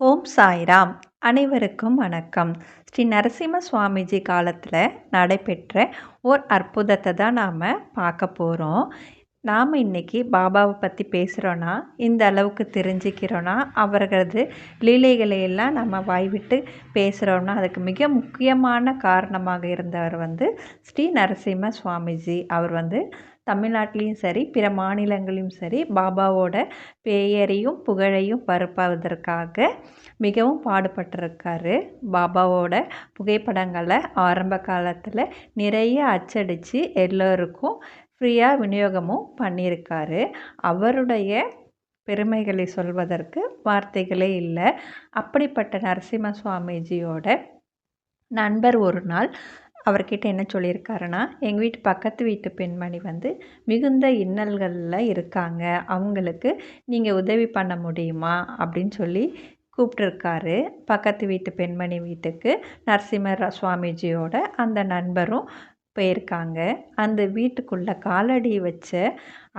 ஓம் சாய்ராம். அனைவருக்கும் வணக்கம். ஸ்ரீ நரசிம்ம சுவாமிஜி காலத்தில் நடைபெற்ற ஓர் அற்புதத்தை தான் நாம் பார்க்க போகிறோம் நாம் இன்றைக்கி பாபாவை பற்றி பேசுகிறோன்னா இந்த அளவுக்கு தெரிஞ்சுக்கிறோன்னா அவர்களது லீலைகளை எல்லாம் நம்ம வாய்விட்டு பேசுகிறோன்னா அதுக்கு மிக முக்கியமான காரணமாக இருந்தவர் வந்து ஸ்ரீ நரசிம்ம சுவாமிஜி. அவர் வந்து தமிழ்நாட்டிலையும் சரி பிற மாநிலங்களையும் சரி பாபாவோட பெயரையும் புகழையும் பரப்புவதற்காக மிகவும் பாடுபட்டிருக்காரு. பாபாவோட புகைப்படங்களை ஆரம்ப காலத்தில் நிறைய அச்சடித்து எல்லோருக்கும் ஃப்ரீயாக விநியோகமும் பண்ணியிருக்காரு. அவருடைய பெருமைகளை சொல்வதற்கு வார்த்தைகளே இல்லை. அப்படிப்பட்ட நரசிம்ம சுவாமிஜியோட நண்பர் ஒரு நாள் அவர்கிட்ட என்ன சொல்லியிருக்காருன்னா எங்கள் வீட்டு பக்கத்து வீட்டு பெண்மணி வந்து மிகுந்த இன்னல்களில் இருக்காங்க. அவங்களுக்கு நீங்கள் உதவி பண்ண முடியுமா? அப்படின்னு சொல்லி கூப்பிட்ருக்காரு பக்கத்து வீட்டு பெண்மணி வீட்டுக்கு நரசிம்ம சுவாமிஜியோட அந்த நண்பரும் போயிருக்காங்க. அந்த வீட்டுக்குள்ளே காலடி வச்ச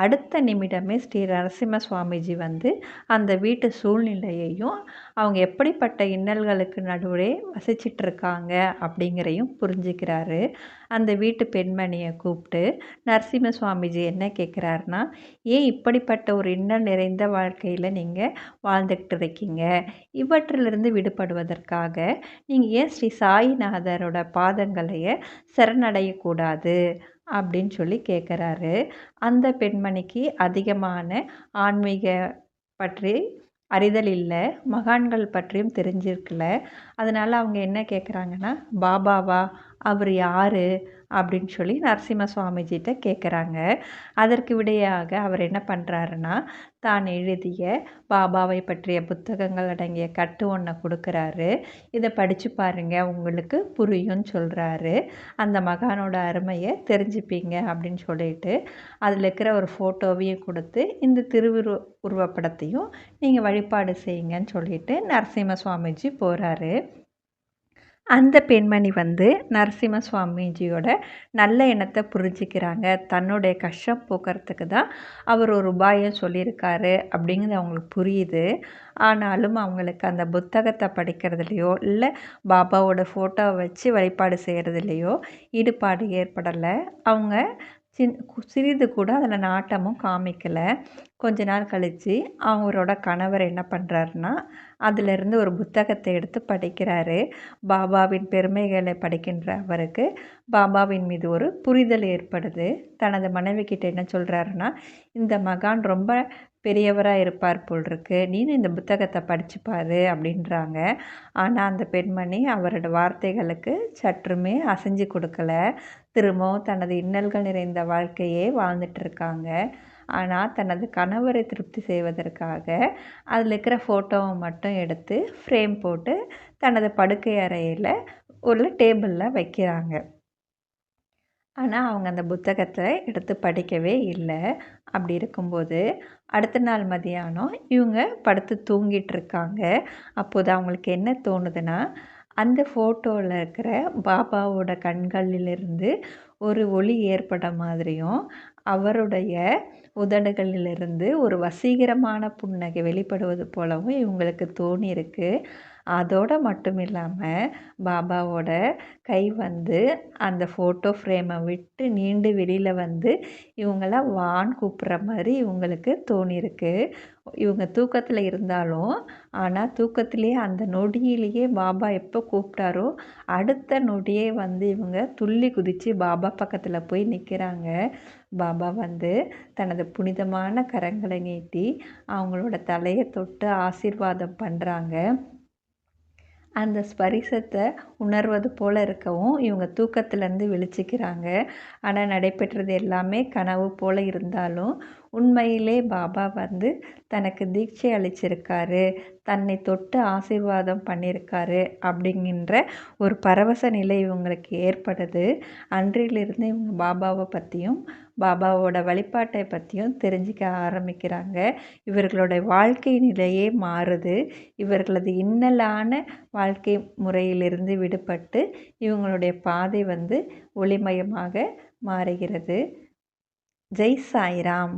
அடுத்த நிமிடமே ஸ்ரீ நரசிம்ம சுவாமிஜி வந்து அந்த வீட்டு சூழ்நிலையையும் அவங்க எப்படிப்பட்ட இன்னல்களுக்கு நடுவே வசிச்சிட்ருக்காங்க அப்படிங்கிறதையும் புரிஞ்சுக்கிறாரு. அந்த வீட்டு பெண்மணியை கூப்பிட்டு நரசிம்ம சுவாமிஜி என்ன கேட்குறாருனா ஏன் இப்படிப்பட்ட ஒரு இன்னல் நிறைந்த வாழ்க்கையில் நீங்கள் வாழ்ந்துக்கிட்டு இருக்கீங்க இவற்றிலிருந்து விடுபடுவதற்காக நீங்கள் ஏன் ஸ்ரீ சாயிநாதரோட பாதங்களைய சரணடையக்கூடாது? அப்படின்னு சொல்லி கேட்குறாரு அந்த பெண்மணிக்கு அதிகமான ஆன்மீக பற்றி அறிதல் இல்லை. மகான்கள் பற்றியும் தெரிஞ்சிருக்கல. அதனால் அவங்க என்ன கேட்குறாங்கன்னா பாபாவா? அவர் யார் அப்படின்னு சொல்லி நரசிம்ம சுவாமிஜிகிட்ட கேட்குறாங்க அதற்கு விடையாக அவர் என்ன பண்ணுறாருன்னா தான் எழுதிய பாபாவை பற்றிய புத்தகங்கள் அடங்கிய கட்டு ஒன்றை கொடுக்குறாரு. இதை படித்து பாருங்கள் உங்களுக்கு புரியும்னு சொல்கிறாரு அந்த மகானோட அருமையை தெரிஞ்சுப்பீங்க அப்படின்னு சொல்லிட்டு அதில் இருக்கிற ஒரு ஃபோட்டோவையும் கொடுத்து இந்த திருவுரு உருவப்படத்தையும் நீங்கள் வழிபாடு செய்யுங்கன்னு சொல்லிட்டு நரசிம்ம சுவாமிஜி போகிறாரு அந்த பெண்மணி வந்து நரசிம்ம சுவாமிஜியோட நல்ல எண்ணத்தை புரிஞ்சுக்கிறாங்க. தன்னுடைய கஷ்டம் போக்குறதுக்கு தான் அவர் ஒரு உபாயம் சொல்லியிருக்காரு அப்படிங்கிறது அவங்களுக்கு புரியுது. ஆனாலும் அவங்களுக்கு அந்த புத்தகத்தை படிக்கிறதுலையோ இல்லை பாபாவோட ஃபோட்டோவை வச்சு வழிபாடு செய்கிறதுலையோ ஈடுபாடு ஏற்படலை. அவங்க சின் சிறிது கூட அதில் நாட்டமும் காமிக்கலை. கொஞ்ச நாள் கழித்து அவங்களோட கணவர் என்ன பண்ணுறாருன்னா அதிலிருந்து ஒரு புத்தகத்தை எடுத்து படிக்கிறாரு. பாபாவின் பெருமைகளை படிக்கின்ற அவருக்கு பாபாவின் மீது ஒரு புரிதல் ஏற்படுது. தனது மனைவி கிட்ட என்ன சொல்கிறாருன்னா இந்த மகான் ரொம்ப பெரியவராக இருப்பார் போல் இருக்கு நீனு இந்த புத்தகத்தை படிச்சுப்பாரு அப்படின்றாங்க. ஆனால் அந்த பெண்மணி அவரோட வார்த்தைகளுக்கு சற்றுமே அசைஞ்சு கொடுக்கல. திரும்பவும் தனது இன்னல்கள் நிறைந்த வாழ்க்கையே வாழ்ந்துட்டு இருக்காங்க ஆனால் தனது கணவரை திருப்தி செய்வதற்காக அதில் இருக்கிற ஃபோட்டோவை மட்டும் எடுத்து ஃப்ரேம் போட்டு தனது படுக்கை அறையில் ஒரு டேபிளில் வைக்கிறாங்க. ஆனால் அவங்க அந்த புத்தகத்தை எடுத்து படிக்கவே இல்லை. அப்படி இருக்கும்போது அடுத்த நாள் மதியானம் இவங்க படுத்து தூங்கிட்டு இருக்காங்க அப்போது அவங்களுக்கு என்ன தோணுதுன்னா அந்த ஃபோட்டோவில் இருக்கிற பாபாவோட கண்களிலிருந்து ஒரு ஒளி ஏற்பட மாதிரியும் அவருடைய உதடுகளிலிருந்து ஒரு வசீகரமான புன்னகை வெளிப்படுவது போலவும் இவங்களுக்கு தோணியிருக்கு. அதோடு மட்டும் இல்லாமல் பாபாவோட கை வந்து அந்த ஃபோட்டோ ஃப்ரேமை விட்டு நீண்டு வெளியில் வந்து இவங்கள வான் கூப்பிட்ற மாதிரி இவங்களுக்கு தோணியிருக்கு. இவங்க தூக்கத்தில் இருந்தாலும் ஆனால் தூக்கத்திலே அந்த நொடியிலேயே பாபா எப்போ கூப்பிட்டாரோ அடுத்த நொடியே வந்து இவங்க துள்ளி குதித்து பாபா பக்கத்தில் போய் நிற்கிறாங்க பாபா வந்து தனது புனிதமான கரங்களை நீட்டி அவங்களோட தலையை தொட்டு ஆசீர்வாதம் பண்ணுறாங்க அந்த ஸ்பரிசத்தை உணர்வது போல் இருக்கவும் இவங்க தூக்கத்துலேருந்து விழிச்சிக்கிறாங்க. ஆனால் நடைபெற்றது எல்லாமே கனவு போல் இருந்தாலும் உண்மையிலே பாபா வந்து தனக்கு தீட்சை அளிச்சிருக்காரு தன்னை தொட்டு ஆசீர்வாதம் பண்ணியிருக்காரு அப்படிங்கின்ற ஒரு பரவச நிலை இவங்களுக்கு ஏற்படுது. அன்றிலிருந்து இவங்க பாபாவை பற்றியும் பாபாவோட வழிபாட்டை பற்றியும் தெரிஞ்சிக்க ஆரம்பிக்கிறாங்க. இவர்களோட வாழ்க்கை நிலையே மாறுது. இவர்களது இன்னலான வாழ்க்கை முறையிலிருந்து விடுபட்டு இவங்களுடைய பாதை வந்து ஒளிமயமாக மாறுகிறது. ஜெய் சாய்ராம்.